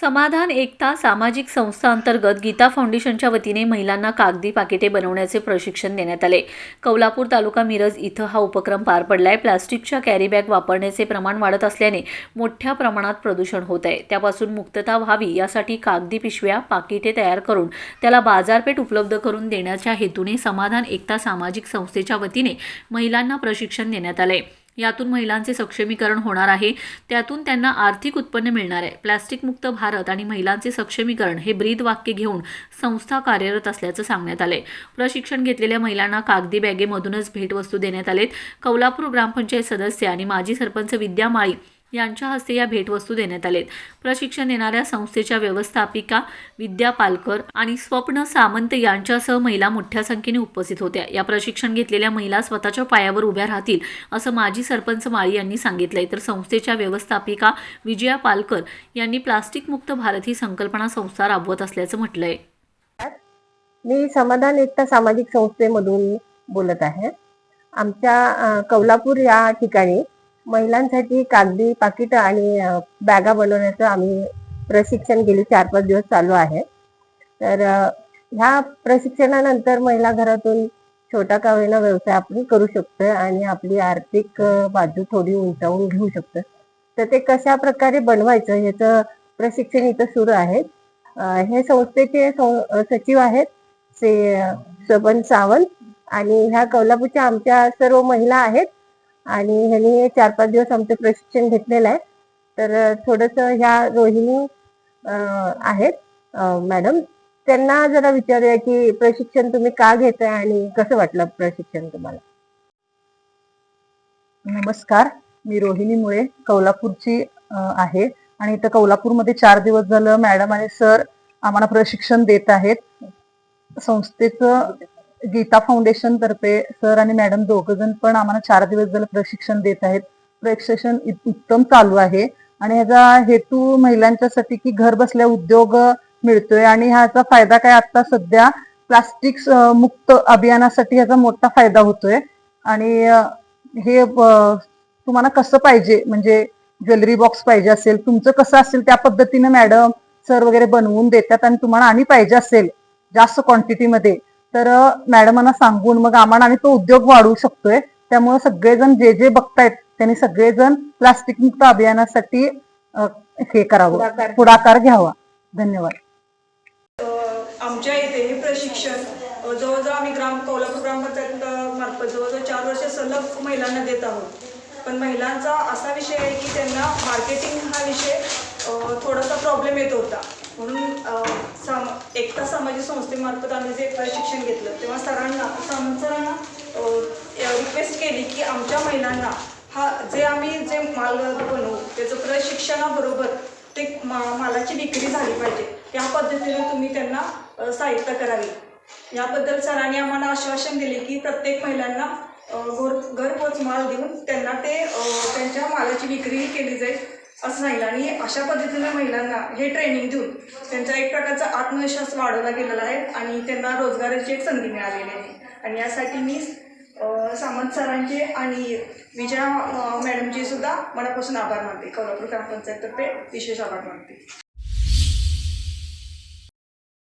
समाधान एकता सामाजिक संस्था अंतर्गत गीता फाउंडेशनच्या वतीने महिलांना कागदी पाकिटे बनवण्याचे प्रशिक्षण देण्यात आले. कौलापूर तालुका मिरज इथं हा उपक्रम पार पडलाय. प्लास्टिकच्या कॅरीबॅग वापरण्याचे प्रमाण वाढत असल्याने मोठ्या प्रमाणात प्रदूषण होत आहे. त्यापासून मुक्तता व्हावी यासाठी कागदी पिशव्या पाकिटे तयार करून त्याला बाजारपेठ उपलब्ध करून देण्याच्या हेतूने समाधान एकता सामाजिक संस्थेच्या वतीने महिलांना प्रशिक्षण देण्यात आले यातून महिलांचे सक्षमीकरण होणार आहे. त्यातून त्यांना आर्थिक उत्पन्न मिळणार आहे. प्लास्टिकमुक्त भारत आणि महिलांचे सक्षमीकरण हे ब्रीद वाक्य घेऊन संस्था कार्यरत असल्याचं सांगण्यात आले प्रशिक्षण घेतलेल्या महिलांना कागदी बॅगेमधूनच भेटवस्तू देण्यात आलेत. कौलापूर ग्रामपंचायत सदस्य आणि माजी सरपंच विद्या माळी यांच्या हस्ते या भेटवस्तू देण्यात आलेत. प्रशिक्षण देणाऱ्या संस्थेच्या व्यवस्थापिका विद्या पालकर आणि स्वप्न सामंत यांच्यासह महिला मोठ्या संख्येने उपस्थित होत्या. या प्रशिक्षण घेतलेल्या महिला स्वतःच्या पायावर उभ्या राहतील असं माजी सरपंच माळी यांनी सांगितलंय. तर संस्थेच्या व्यवस्थापिका विजया पालकर यांनी प्लास्टिक मुक्त भारत ही संकल्पना संस्था राबवत असल्याचं म्हटलंय. मी समाधान एकता सामाजिक संस्थेमधून बोलत आहे. आमच्या कोल्हापूर कौलापूर या ठिकाणी महिलांसाठी कागदी पाकिटं आणि बॅगा बनवण्याचं आम्ही प्रशिक्षण गेली चार पाच दिवस चालू आहे. तर ह्या प्रशिक्षणानंतर महिला घरातून छोटा का होईना व्यवसाय आपण करू शकतो आणि आपली आर्थिक बाजू थोडी उंचावून घेऊ शकतो तर ते कशा प्रकारे बनवायचं ह्याचं प्रशिक्षण इथं सुरू आहे. हे संस्थेचे सं- सचिव आहेत श्री सबन सावंत आणि ह्या कोल्हापूरच्या आमच्या सर्व महिला आहेत. आणि ह्यांनी चार पाच दिवस आमचं प्रशिक्षण घेतलेलं आहे. तर थोडस ह्या रोहिणी आहेत मॅडम. त्यांना जरा विचारूया की प्रशिक्षण तुम्ही का घेताय आणि कसं वाटलं प्रशिक्षण तुम्हाला? नमस्कार. मी रोहिणी मुळे कोल्हापूरची आहे. आणि इथं कोल्हापूरमध्ये चार दिवस झालं मॅडम आणि सर आम्हाला प्रशिक्षण देत आहेत. संस्थेचं गीता फाउंडेशन तर्फे सर आणि मॅडम दोघ जण पण आम्हाला चार दिवस झालं प्रशिक्षण देत आहेत. प्रशिक्षण उत्तम चालू आहे. आणि ह्याचा हेतू महिलांच्यासाठी की घर बसल्या उद्योग मिळतोय. आणि ह्याचा फायदा काय आता सध्या प्लास्टिक मुक्त अभियानासाठी ह्याचा मोठा फायदा होतोय. आणि हे तुम्हाला कसं पाहिजे? म्हणजे ज्वेलरी बॉक्स पाहिजे असेल तुमचं कसं असेल त्या पद्धतीने मॅडम सर वगैरे बनवून देतात आणि तुम्हाला आणि पाहिजे असेल जास्त क्वांटिटीमध्ये तर मॅडमांना सांगून मग आम्हाला आणि तो उद्योग वाढवू शकतोय. त्यामुळे सगळेजण जे जे बघतायत त्यांनी सगळेजण प्लास्टिक मुक्त अभियानासाठी हे करावं. पुढाकार. घ्यावा. धन्यवाद. आमच्या इथे हे प्रशिक्षण जवळजवळ आम्ही ग्राम कोल्हापूर ग्रामपंचायत मार्फत जवळजवळ चार वर्ष सलग महिलांना देत आहोत. पण महिलांचा असा विषय आहे की त्यांना मार्केटिंग हा विषय थोडासा प्रॉब्लेम येत होता. म्हणून साम एकता सामाजिक संस्थेमार्फत आम्ही जे प्रशिक्षण घेतलं तेव्हा सरांना सरांना रिक्वेस्ट केली की आमच्या महिलांना हा जे आम्ही जे माल बनवू त्याचं प्रशिक्षणाबरोबर ते मा मालाची विक्री झाली पाहिजे. या पद्धतीने तुम्ही त्यांना साहित्य करावी. याबद्दल सरांनी आम्हाला आश्वासन दिले की प्रत्येक महिलांना घर घरपोच माल देऊन त्यांना ते त्यांच्या मालाची विक्रीही केली जाईल. असं सांगितलं. आणि अशा पद्धतीने महिलांना हे ट्रेनिंग देऊन त्यांचा एक प्रकारचा आत्मविश्वास वाढवला गेलेला आहे आणि त्यांना रोजगाराची एक संधी मिळालेली आहे. आणि यासाठी मी सामंत सरांचे आणि विजया मॅडमचे सुद्धा मनापासून आभार मानते. कोल्हापूर ग्रामपंचायततर्फे विशेष आभार मानते.